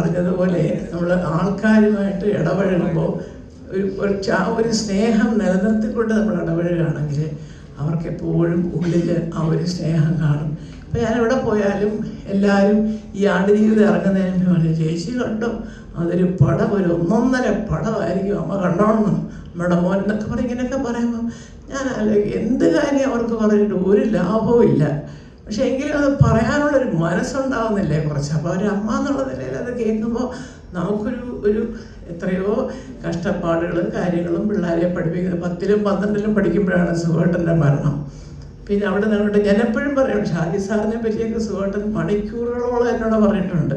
പറഞ്ഞതുപോലെ നമ്മൾ ആൾക്കാരുമായിട്ട് ഇടപഴകുമ്പോൾ ഒരു ഒരു ചാ- ഒരു സ്നേഹം നിലനിർത്തിക്കൊണ്ട് നമ്മൾ ഇടപഴകുകയാണെങ്കിൽ അവർക്ക് എപ്പോഴും ഉള്ളിൽ ആ ഒരു സ്നേഹം കാണും. ഇപ്പം ഞാൻ എവിടെ പോയാലും എല്ലാവരും ഈ ആടുജീവിതം ഇറങ്ങുന്നതിന് പറഞ്ഞു ചേച്ചി കണ്ടോ? അതൊരു പടം ഒരു ഒന്നൊന്നര പടമായിരിക്കും. അമ്മ കണ്ടോണം. നമ്മുടെ മോൻ എന്നൊക്കെ പറയും ഇങ്ങനെയൊക്കെ പറയുമ്പോൾ ഞാൻ എന്ത് കാര്യം അവർക്ക് പറഞ്ഞിട്ട് ഒരു ലാഭവും ഇല്ല. പക്ഷെ എങ്കിലും അത് പറയാനുള്ളൊരു മനസ്സുണ്ടാവുന്നില്ലേ കുറച്ച്? അപ്പോൾ ഒരു അമ്മ എന്നുള്ള നിലയിൽ അത് കേൾക്കുമ്പോൾ നമുക്കൊരു ഒരു എത്രയോ കഷ്ടപ്പാടുകളും കാര്യങ്ങളും പിള്ളേരെ പഠിപ്പിക്കുന്നത് പത്തിലും പന്ത്രണ്ടിലും പഠിക്കുമ്പോഴാണ് സുഖേട്ടന്റെ മരണം. പിന്നെ അവിടെ നിന്നോട്ട് ഞാൻ എപ്പോഴും പറയും ഷാജി സാറിനെ പറ്റിയൊക്കെ സുഖേട്ടൻ മണിക്കൂറുകളോളം എന്നോട് പറഞ്ഞിട്ടുണ്ട്.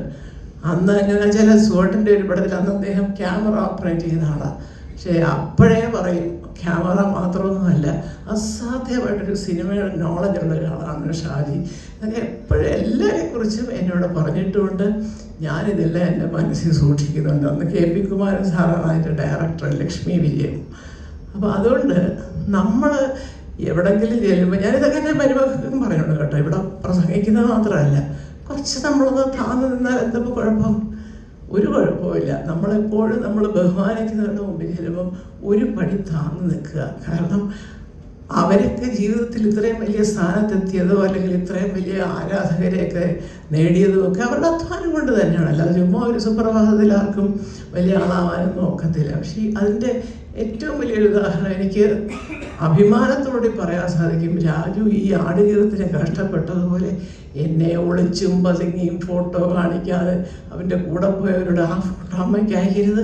അന്ന് എങ്ങനെയാണെന്ന് ചില സുഖേട്ടന്റെ ഒരു പടത്തിൽ അന്ന് അദ്ദേഹം ക്യാമറ ഓപ്പറേറ്റ് ചെയ്ത ആളാണ് പക്ഷേ അപ്പോഴേ പറയും ക്യാമറ മാത്രമൊന്നുമല്ല അസാധ്യമായിട്ടൊരു സിനിമയുടെ ഉള്ള ഒരാളാണ് ഷാജി. അങ്ങനെ എപ്പോഴും എല്ലാവരെ കുറിച്ചും എന്നോട് പറഞ്ഞിട്ടുമുണ്ട്. ഞാനിതെല്ലാം എന്റെ മനസ്സിൽ സൂക്ഷിക്കുന്നുണ്ട്. അന്ന് കെ പി കുമാരൻ സാറാണ് ഡയറക്ടർ ലക്ഷ്മി വിജയൻ. അപ്പോൾ അതുകൊണ്ട് നമ്മൾ എവിടെങ്കിലും ചെല്ലുമ്പോൾ ഞാനിതൊക്കെ എന്റെ മരുമകൾക്കും പറയുന്നുണ്ട് കേട്ടോ. ഇവിടെ പ്രസംഗിക്കുന്നത് മാത്രമല്ല കുറച്ച് നമ്മളൊന്ന് താന്നു നിന്നാൽ എന്തൊക്കെ കുഴപ്പം? ഒരു കുഴപ്പമില്ല നമ്മളെപ്പോഴും നമ്മൾ ബഹുമാനിക്കുന്നവരുടെ മുമ്പിൽ ചെല്ലുമ്പം ഒരു പടി താന്നു നിൽക്കുക. കാരണം അവരൊക്കെ ജീവിതത്തിൽ ഇത്രയും വലിയ സ്ഥാനത്തെത്തിയതോ അല്ലെങ്കിൽ ഇത്രയും വലിയ ആരാധകരെയൊക്കെ നേടിയതോ ഒക്കെ അവരുടെ അധ്വാനം കൊണ്ട് തന്നെയാണ്. അല്ലാതെ ചുമ്മാ ഒരു സുപ്രഭാതത്തിൽ ആർക്കും വലിയ ആളാവാനൊന്നും നോക്കത്തില്ല പക്ഷേ അതിന്റെ ഏറ്റവും വലിയൊരു ഉദാഹരണം എനിക്ക് അഭിമാനത്തോടെ പറയാൻ സാധിക്കും. രാജു ഈ ആടുജീവിതത്തിന് കഷ്ടപ്പെട്ടതുപോലെ എന്നെ ഒളിച്ചും പതുങ്ങിയും ഫോട്ടോ കാണിക്കാതെ അവന്റെ കൂടെ പോയവരോട് ആ ഫോട്ടോ അമ്മയ്ക്ക്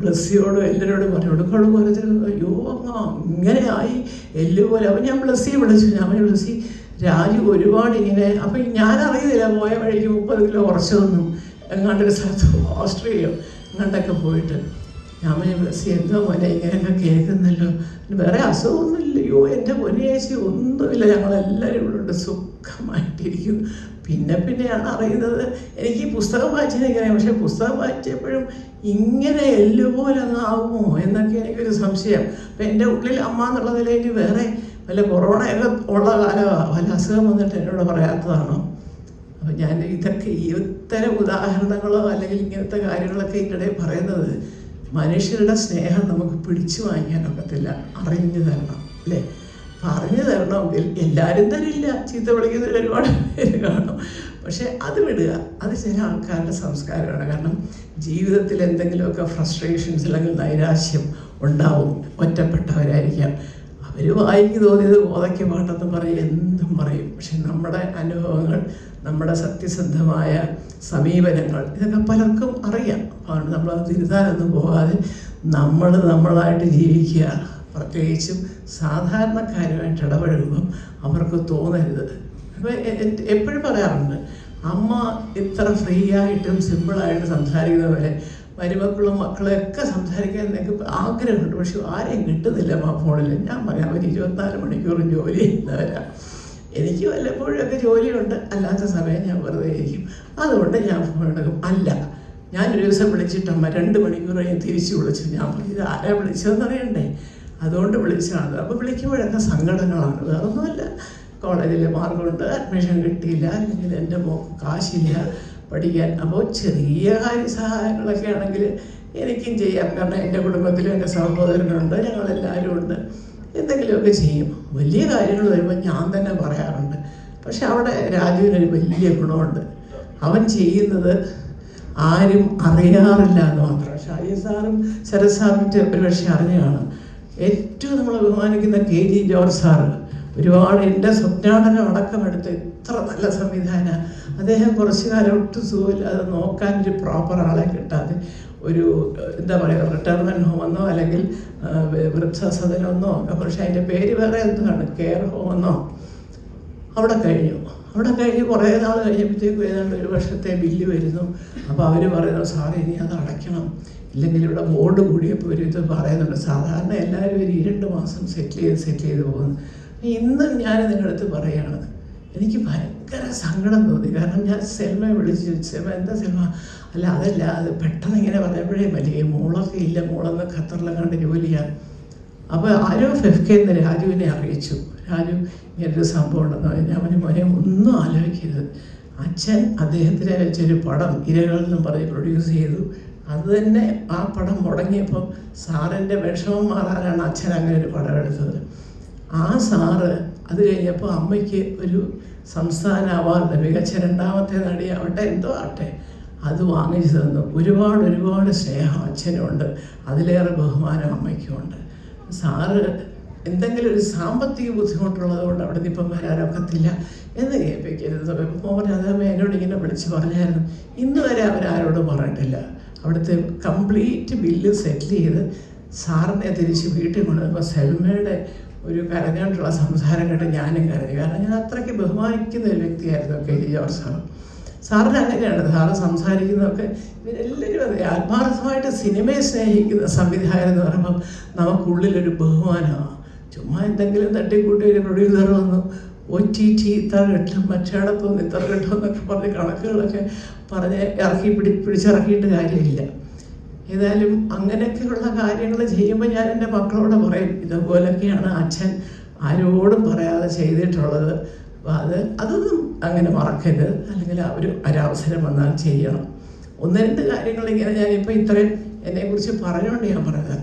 ബ്ലസ്സിയോടും എല്ലാവരോടും പറഞ്ഞു കൊടുക്കോളും പറഞ്ഞിരുന്നു. അയ്യോ അമ്മ ഇങ്ങനെ ആയി എല്ലുപോലെ അവൻ ഞാൻ ബ്ലസ്സിയെ വിളിച്ചു. ഞാൻ ബ്ലസ്സി രാജു ഒരുപാട് ഇങ്ങനെ അപ്പം ഞാൻ അറിയുന്നില്ല പോയ വഴിക്ക് മുപ്പത് കിലോ കുറച്ചതൊന്നും എങ്ങാണ്ടൊരു സ്ഥലത്ത് ഓസ്ട്രേലിയ എങ്ങാണ്ടൊക്കെ പോയിട്ട്. ഞാൻ എന്തോ മോനെ ഇങ്ങനെയൊക്കെ കേൾക്കുന്നല്ലോ. വേറെ അസുഖമൊന്നുമില്ലയോ? എന്റെ മുനിയേശി ഒന്നുമില്ല. ഞങ്ങളെല്ലാവരും ഇവിടെ ഉണ്ട്. സുഖമായിട്ടിരിക്കുന്നു. പിന്നെ പിന്നെയാണ് അറിയുന്നത്. എനിക്ക് ഈ പുസ്തകം വായിച്ചതിങ്ങനെ പക്ഷേ പുസ്തകം വായിച്ചപ്പോഴും ഇങ്ങനെ എല്ലുപോലെ അങ്ങ് ആവുമോ എന്നൊക്കെ എനിക്കൊരു സംശയം. അപ്പം എന്റെ ഉള്ളിൽ അമ്മ എന്നുള്ള നിലയിൽ വേറെ വല്ല കൊറോണയൊക്കെ ഉള്ള കാലമാണ് വല്ല അസുഖം വന്നിട്ട് എന്നോട് പറയാത്തതാണോ? അപ്പം ഞാൻ ഇതൊക്കെ ഇത്തരം ഉദാഹരണങ്ങളോ അല്ലെങ്കിൽ ഇങ്ങനത്തെ കാര്യങ്ങളൊക്കെ ഇതിനിടെ പറയുന്നത് മനുഷ്യരുടെ സ്നേഹം നമുക്ക് പിടിച്ചു വാങ്ങിക്കാനൊക്കത്തില്ല അറിഞ്ഞു തരണം അല്ലേ? പറഞ്ഞു തരണമെങ്കിൽ എല്ലാവരും തരില്ല. ചീത്ത വിളിക്കുന്നതിൽ ഒരുപാട് പേര് കാണും. പക്ഷേ അത് വിടുക അത് ചില ആൾക്കാരുടെ സംസ്കാരമാണ്. കാരണം ജീവിതത്തിൽ എന്തെങ്കിലുമൊക്കെ ഫ്രസ്ട്രേഷൻസ് അല്ലെങ്കിൽ നൈരാശ്യം ഉണ്ടാവും. ഒറ്റപ്പെട്ടവരായിരിക്കാം. വായിക്ക് തോന്നിയത് കോതയ്ക്ക് പാട്ടെന്ന് പറയും എന്തും പറയും. പക്ഷെ നമ്മുടെ അനുഭവങ്ങൾ നമ്മുടെ സത്യസന്ധമായ സമീപനങ്ങൾ ഇതൊക്കെ പലർക്കും അറിയാം. അതുകൊണ്ട് നമ്മൾ അത് തിരുത്താനൊന്നും പോകാതെ നമ്മൾ നമ്മളായിട്ട് ജീവിക്കുക. പ്രത്യേകിച്ചും സാധാരണക്കാരുമായിട്ട് ഇടപഴകുമ്പം അവർക്ക് തോന്നരുത്. അപ്പോൾ എപ്പോഴും പറയാറുണ്ട് അമ്മ ഇത്ര ഫ്രീ ആയിട്ടും സിമ്പിളായിട്ട് സംസാരിക്കുന്ന പോലെ മരുമക്കളും മക്കളും ഒക്കെ സംസാരിക്കാൻ എനിക്ക് ആഗ്രഹമുണ്ട്. പക്ഷെ ആരെയും കിട്ടുന്നില്ല ആ ഫോണിൽ ഞാൻ പറയാം അവർ ഇരുപത്തിനാല് മണിക്കൂറും ജോലി ചെയ്യുന്നവരാണ് എനിക്ക് വല്ലപ്പോഴൊക്കെ ജോലിയുണ്ട്. അല്ലാത്ത സമയം ഞാൻ വെറുതെ ഇരിക്കും. അതുകൊണ്ട് ഞാൻ ഫോൺ എടുക്കും. അല്ല ഞാനൊരു ദിവസം വിളിച്ചിട്ടമ്മ രണ്ട് മണിക്കൂർ ഞാൻ തിരിച്ചു വിളിച്ചു. ഞാൻ പറഞ്ഞു ഇത് ആരാ വിളിച്ചതെന്ന് അറിയണ്ടേ? അതുകൊണ്ട് വിളിച്ചതാണ് അപ്പോൾ വിളിക്കുമ്പോഴൊക്കെ സങ്കടങ്ങളാണ്. വേറൊന്നുമല്ല. കോളേജിൽ മാർക്കുണ്ട് അഡ്മിഷൻ കിട്ടിയില്ല. അല്ലെങ്കിൽ എന്റെ മോക്ക് കാശില്ല. പഠിക്കാൻ. അപ്പോൾ ചെറിയ കാര്യ സഹായങ്ങളൊക്കെ ആണെങ്കിൽ എനിക്കും ചെയ്യാം. കാരണം എന്റെ കുടുംബത്തിലും എന്റെ സഹോദരനുണ്ട് ഞങ്ങളെല്ലാവരും ഉണ്ട്. എന്തെങ്കിലുമൊക്കെ ചെയ്യും. വലിയ കാര്യങ്ങൾ വരുമ്പോൾ ഞാൻ തന്നെ പറയാറുണ്ട്. പക്ഷെ അവിടെ രാജുവിനൊരു വലിയ ഗുണമുണ്ട്. അവൻ ചെയ്യുന്നത് ആരും അറിയാറില്ല എന്ന് മാത്രം. ഷാജി സാറും ശരത് ഒരു പക്ഷെ അറിഞ്ഞാണ് ഏറ്റവും നമ്മൾ ബഹുമാനിക്കുന്ന കെ ജി ജോർജ് സാറ് ഒരുപാട് എന്റെ സ്വപ്നാടനം അടക്കമെടുത്ത് ഇത്ര നല്ല സംവിധാന അദ്ദേഹം കുറച്ചു കാലം ഒട്ടും സുഖമില്ല. അത് നോക്കാൻ ഒരു പ്രോപ്പർ ആളെ കിട്ടാതെ ഒരു എന്താ പറയുക റിട്ടയർമെന്റ് ഹോമെന്നോ അല്ലെങ്കിൽ വൃദ്ധസദനമെന്നോ പക്ഷേ അതിന്റെ പേര് വേറെ എന്താണ്? കെയർ ഹോമെന്നോ അവിടെ കഴിഞ്ഞു. അവിടെ കഴിഞ്ഞ് കുറേ നാൾ കഴിഞ്ഞപ്പോഴത്തേക്കും ഏതാണ്ട് ഒരു വർഷത്തെ ബില്ല് വരുന്നു. അപ്പോൾ അവർ പറയുന്നു സാറേ ഇനി അത് അടയ്ക്കണം. ഇല്ലെങ്കിൽ ഇവിടെ ബോർഡ് കൂടിയപ്പോൾ ഒരു ഇത് പറയുന്നുണ്ട്. സാധാരണ എല്ലാവരും ഒരു രണ്ട് മാസം സെറ്റിൽ ചെയ്ത് സെറ്റിൽ ചെയ്ത് പോകുന്നു. ഇന്നും ഞാൻ നിങ്ങളുടെ അടുത്ത് പറയുകയാണ്. എനിക്ക് ഭയങ്കര സങ്കടം തോന്നി. കാരണം ഞാൻ സെൽമയെ ചോദിച്ചു സെൽമ എന്താ സെൽമ അല്ല അതല്ല അത് പെട്ടെന്ന് ഇങ്ങനെ പറഞ്ഞപ്പോഴേ വലിയ മോളൊക്കെ ഇല്ല മോളെന്ന് ജോലി ജോലിയാണ് അപ്പോൾ ആരോ ഫെഫ്കെ എന്ന് രാജുവിനെ അറിയിച്ചു. രാജു ഇങ്ങനൊരു സംഭവം ഉണ്ടെന്ന് പറഞ്ഞു. ഞാൻ പറഞ്ഞു മോനെ ഒന്നും ആലോചിക്കരുത്. അച്ഛൻ അദ്ദേഹത്തിനെ വെച്ചൊരു പടം ഇരകൾ എന്നും പറഞ്ഞ് പ്രൊഡ്യൂസ് ചെയ്തു. അത് തന്നെ ആ പടം മുടങ്ങിയപ്പോൾ സാറിന്റെ വിഷമം മാറാനാണ് അച്ഛൻ അങ്ങനെ ഒരു പടം എടുത്തത്. ആ സാറ് അത് കഴിഞ്ഞപ്പോൾ അമ്മയ്ക്ക് ഒരു സംസ്ഥാന അവാർഡ് മികച്ച രണ്ടാമത്തെ നടിയാവട്ടെ എന്തോ ആവട്ടെ അത് വാങ്ങിച്ചു തന്നു. ഒരുപാട് ഒരുപാട് സ്നേഹം അച്ഛനുണ്ട്. അതിലേറെ ബഹുമാനം അമ്മയ്ക്കുമുണ്ട്. സാറ് എന്തെങ്കിലും ഒരു സാമ്പത്തിക ബുദ്ധിമുട്ടുള്ളത് കൊണ്ട് അവിടെ ഇപ്പം വരാനൊക്കത്തില്ല എന്ന് കേൾപ്പിക്കരുത് മോഹൻ അതമ്മ എന്നോട് ഇങ്ങനെ വിളിച്ച് പറഞ്ഞായിരുന്നു. ഇന്ന് വരെ അവരാരോടും പറഞ്ഞിട്ടില്ല. അവിടുത്തെ കംപ്ലീറ്റ് ബില്ല് സെറ്റിൽ ചെയ്ത് സാറിനെ തിരിച്ച് വീട്ടിൽ കൊണ്ടുവന്നപ്പോൾ സെൽമയുടെ ഒരു കരഞ്ഞുകൊണ്ടുള്ള സംസാരം കേട്ട് ഞാനും കരഞ്ഞു. കാരണം ഞാൻ അത്രയ്ക്ക് ബഹുമാനിക്കുന്ന ഒരു വ്യക്തിയായിരുന്നു കെ ജി ജോർജ് സാർ സാറിന് അങ്ങനെയാണ് സാറ് സംസാരിക്കുന്നതൊക്കെ ഇവരെല്ലാവരും അതെ. ആത്മാർത്ഥമായിട്ട് സിനിമയെ സ്നേഹിക്കുന്ന സംവിധായകൻ എന്ന് പറയുമ്പം നമുക്കുള്ളിലൊരു ബഹുമാനമാണ് ചുമ്മാ എന്തെങ്കിലും തട്ടിക്കൂട്ടി ഒരു പ്രൊഡ്യൂസർ വന്നു ഒ ടി ടി ഇത്ര കിട്ടും മറ്റേടത്തുനിന്ന് ഇത്ര കിട്ടും എന്നൊക്കെ പറഞ്ഞ് കണക്കുകളൊക്കെ പറഞ്ഞ് ഇറക്കി പിടി പിടിച്ചിറക്കിയിട്ട് കാര്യമില്ല. ഏതായാലും അങ്ങനെയൊക്കെയുള്ള കാര്യങ്ങൾ ചെയ്യുമ്പോൾ ഞാൻ എന്റെ മക്കളോട് പറയും ഇതുപോലൊക്കെയാണ് അച്ഛൻ ആരോടും പറയാതെ ചെയ്തിട്ടുള്ളത്. അത് അതൊന്നും അങ്ങനെ മറക്കരുത്. അല്ലെങ്കിൽ ഒരു ഒരവസരം വന്നാൽ ചെയ്യണം. ഒന്ന് രണ്ട് കാര്യങ്ങൾ ഇങ്ങനെ ഞാനിപ്പോൾ ഇത്രയും എന്നെക്കുറിച്ച് പറഞ്ഞുകൊണ്ട് ഞാൻ പറഞ്ഞത്.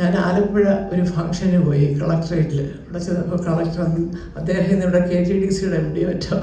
ഞാൻ ആലപ്പുഴ ഒരു ഫംഗ്ഷന് പോയി കളക്ട്രേറ്റിൽ അവിടെ ചെന്നപ്പോൾ കളക്ടർ അദ്ദേഹം ഇവിടെ കെ ടി ഡി സിയുടെ എം ഡി മറ്റോ